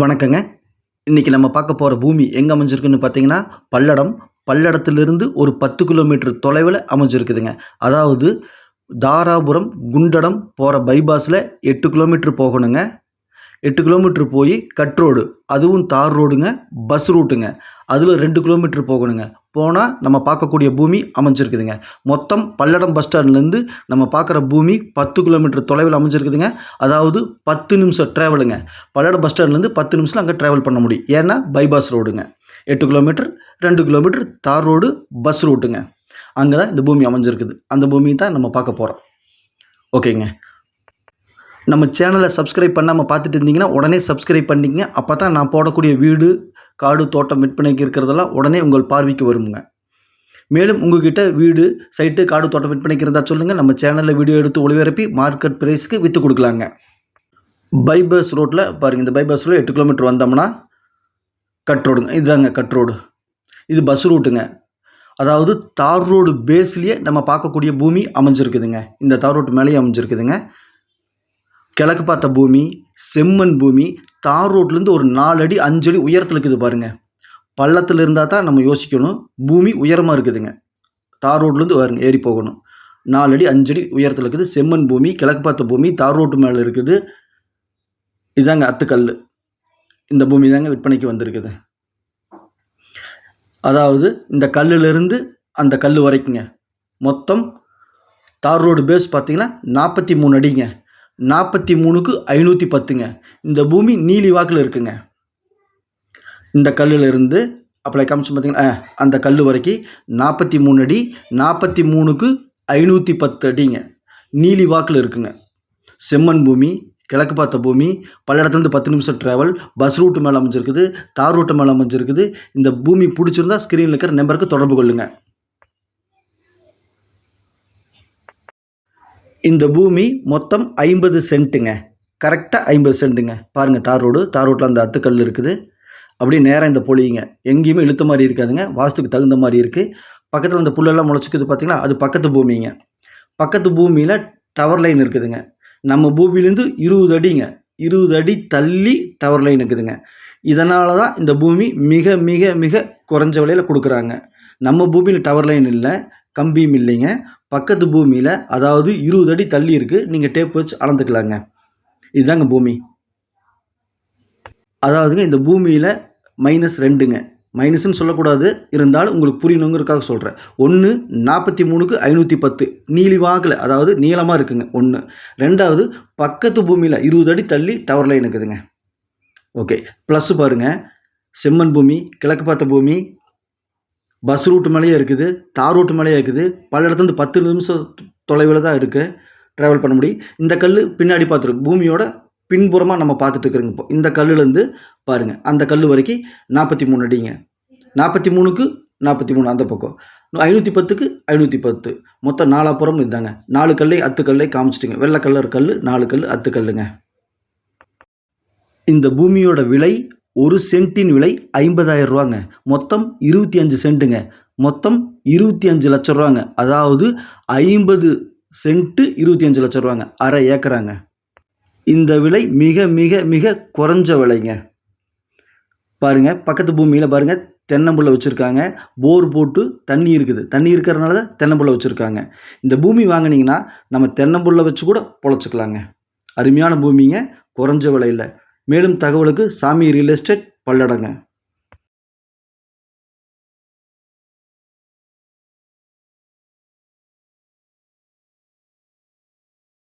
வணக்கங்க. இன்றைக்கி நம்ம பார்க்க போகிற பூமி எங்கே அமைஞ்சிருக்குன்னு பார்த்தீங்கன்னா பல்லடம். பல்லடத்திலிருந்து ஒரு பத்து கிலோமீட்டர் தொலைவில் அமைஞ்சிருக்குதுங்க. அதாவது தாராபுரம் குண்டடம் போகிற பைபாஸில் எட்டு கிலோமீட்டர் போகணுங்க. எட்டு கிலோமீட்ரு போய் கட் ரோடு அதுவும் தார் ரோடுங்க பஸ் ரூட்டுங்க அதில் ரெண்டு கிலோமீட்டர் போகணுங்க. போனால் நம்ம பார்க்கக்கூடிய பூமி அமைஞ்சிருக்குதுங்க. மொத்தம் பல்லடம் பஸ் ஸ்டாண்ட்லேருந்து நம்ம பார்க்குற பூமி பத்து கிலோமீட்டர் தொலைவில் அமைஞ்சிருக்குதுங்க. அதாவது பத்து நிமிஷம் ட்ராவலுங்க பல்லடம் பஸ் ஸ்டாண்ட்லேருந்து பத்து நிமிஷத்தில் அங்கே ட்ராவல் பண்ண முடியும். ஏன்னா பைபாஸ் ரோடுங்க எட்டு கிலோமீட்டர் ரெண்டு கிலோமீட்டர் தார் ரோடு பஸ் ரூட்டுங்க அங்கே தான் இந்த பூமி அமைஞ்சிருக்குது. அந்த பூமி தான் நம்ம பார்க்க போகிறோம் ஓகேங்க. நம்ம சேனலை சப்ஸ்கிரைப் பண்ணாமல் பார்த்துட்டு இருந்தீங்கன்னா உடனே சப்ஸ்கிரைப் பண்ணிக்கங்க. அப்போ தான் நான் போடக்கூடிய வீடு காடு தோட்டம் விற்பனைக்கு இருக்கிறதெல்லாம் உடனே உங்கள் பார்வைக்கு வருங்க. மேலும் உங்ககிட்ட வீடு சைட்டு காடு தோட்டம் விற்பனைக்கு இருந்தால் சொல்லுங்கள் நம்ம சேனலில் வீடியோ எடுத்து ஒளிபரப்பி மார்க்கெட் ப்ரைஸ்க்கு விற்று கொடுக்கலாங்க. பைபஸ் ரோட்டில் பாருங்கள் இந்த பைபஸ் ரோடு எட்டு கிலோமீட்டர் வந்தோம்னா கட் ரோடுங்க. இதுதாங்க கட் ரோடு. இது பஸ் ரூட்டுங்க. அதாவது தார் ரோடு பேஸ்லேயே நம்ம பார்க்கக்கூடிய பூமி அமைஞ்சிருக்குதுங்க. இந்த தார் ரோட்டு மேலேயே அமைஞ்சிருக்குதுங்க. கிழக்கு பார்த்த பூமி செம்மண் பூமி தார் ரோட்லேருந்து ஒரு நாலு அடி அஞ்சு அடி உயரத்தில் இருக்குது பாருங்க. பள்ளத்தில் இருந்தால் தான் நம்ம யோசிக்கணும். பூமி உயரமாக இருக்குதுங்க. தார் ரோட்லேருந்து பாருங்க ஏறி போகணும். நாலு அடி அஞ்சு அடி உயரத்தில் இருக்குது. செம்மண் பூமி கிழக்கு பார்த்த பூமி தார் ரோட்டு மேலே இருக்குது. இதாங்க அத்துக்கல் இந்த பூமி தாங்க விற்பனைக்கு வந்திருக்குது. அதாவது இந்த கல்லிலிருந்து அந்த கல் வரைக்குங்க. மொத்தம் தார் ரோடு பேஸ் பார்த்தீங்கன்னா நாற்பத்தி மூணு அடிங்க. நாற்பத்தி மூணுக்கு ஐநூற்றி பத்துங்க. இந்த பூமி நீலி வாக்கில் இருக்குங்க. இந்த கல்லில் இருந்து அப்பளை காமிச்சு பார்த்தீங்கன்னா அந்த கல் வரைக்கும் நாற்பத்தி மூணு அடி நாற்பத்தி மூணுக்கு ஐநூற்றி பத்து அடிங்க. நீலி வாக்கில் இருக்குங்க. செம்மண் பூமி கிழக்கு பார்த்த பூமி பல்லடத்துலேருந்து பத்து நிமிஷம் ட்ராவல் பஸ் ரூட்டு மேலே அமைஞ்சிருக்குது தார் ரூட்டு மேலே அமைஞ்சிருக்குது. இந்த பூமி பிடிச்சிருந்தா ஸ்க்ரீனில் இருக்கிற நம்பருக்கு தொடர்பு கொள்ளுங்கள் இந்த பூமி மொத்தம் ஐம்பது சென்ட்டுங்க. கரெக்டாக ஐம்பது சென்ட்டுங்க. பாருங்கள் தார் ரோடு. தார் ரோட்டில் அந்த அத்துக்கல் இருக்குது. அப்படியே நேராக இந்த பொழியுங்க. எங்கேயுமே இழுத்த மாதிரி இருக்காதுங்க. வாஸ்துக்கு தகுந்த மாதிரி இருக்குது பக்கத்தில் அந்த புல்லெல்லாம் முளைச்சிக்குது பார்த்திங்கன்னா அது பக்கத்து பூமிங்க. பக்கத்து பூமியில் டவர் லைன் இருக்குதுங்க. நம்ம பூமியிலேருந்து இருபது அடிங்க. இருபது அடி தள்ளி டவர் லைன் இருக்குதுங்க. இதனால தான் இந்த பூமி மிக மிக மிக குறைஞ்ச விலையில் கொடுக்குறாங்க. நம்ம பூமியில் டவர் லைன் இல்லை கம்பியும் இல்லைங்க. பக்கத்து பூமியில் அதாவது இருபது அடி தள்ளி இருக்குது நீங்கள் டேப் வச்சு அளந்துக்கலாங்க. இதுதாங்க பூமி. அதாவதுங்க இந்த பூமியில் மைனஸ் ரெண்டுங்க. மைனஸ்ன்னு சொல்லக்கூடாது. இருந்தாலும் உங்களுக்கு புரியணுங்கிறதுக்காக சொல்கிறேன் ஒன்று நாற்பத்தி மூணுக்கு ஐநூற்றி பத்து. நீலி வாக்கில் அதாவது நீளமாக இருக்குங்க ஒன்று ரெண்டாவது பக்கத்து பூமியில் இருபது அடி தள்ளி டவர் லைன் இருக்குதுங்க ஓகே ப்ளஸ் பாருங்கள் செம்மண் பூமி கிழக்கு பார்த்த பூமி பஸ் ரூட்டு மேலேயும் இருக்குது தார் ரூட்டு மேலேயே இருக்குது. பல இடத்துலேருந்து பத்து நிமிஷம் தொலைவில் தான் இருக்குது ட்ராவல் பண்ண முடியும். இந்த கல் பின்னாடி பார்த்துருக்கு பூமியோட பின்புறமாக நம்ம பார்த்துட்டு இருக்கிறோங்க இப்போ. இந்த கல்லுலேருந்து பாருங்கள் அந்த கல் வரைக்கும் நாற்பத்தி மூணு அடிங்க. நாற்பத்தி மூணுக்கு நாற்பத்தி மூணு அந்த பக்கம். ஐநூற்றி பத்துக்கு ஐநூற்றி பத்து மொத்தம் நாலாப்புறம் இருந்தாங்க நாலு கல்லை அத்து கல்லை காமிச்சிட்டுங்க. வெள்ளை கலர் கல் நாலு கல் அத்து கல்லுங்க. இந்த பூமியோட விலை ஒரு சென்ட்டின் விலை ஐம்பதாயிரம் ரூபாங்க. மொத்தம் இருபத்தி அஞ்சு சென்ட்டுங்க. மொத்தம் இருபத்தி அஞ்சு லட்ச ரூபாங்க. அதாவது ஐம்பது சென்ட்டு இருபத்தி அஞ்சு லட்ச ரூபாங்க. அரை ஏக்கராங்க. இந்த விலை மிக மிக மிக குறைஞ்ச விலைங்க. பாருங்க பக்கத்து பூமியில் பாருங்க தென்னம்புள்ள வச்சுருக்காங்க. போர் போட்டு தண்ணி இருக்குது. தண்ணி இருக்கிறதுனால தான் தென்னம்புள்ள வச்சுருக்காங்க. இந்த பூமி வாங்கினீங்கன்னா நம்ம தென்னம்புள்ள வச்சு கூட பொழைச்சிக்கலாங்க. அருமையான பூமிங்க. குறைஞ்ச விலையில். மேலும் தகவலுக்கு சாமி ரியல் எஸ்டேட் பல்லடங்க.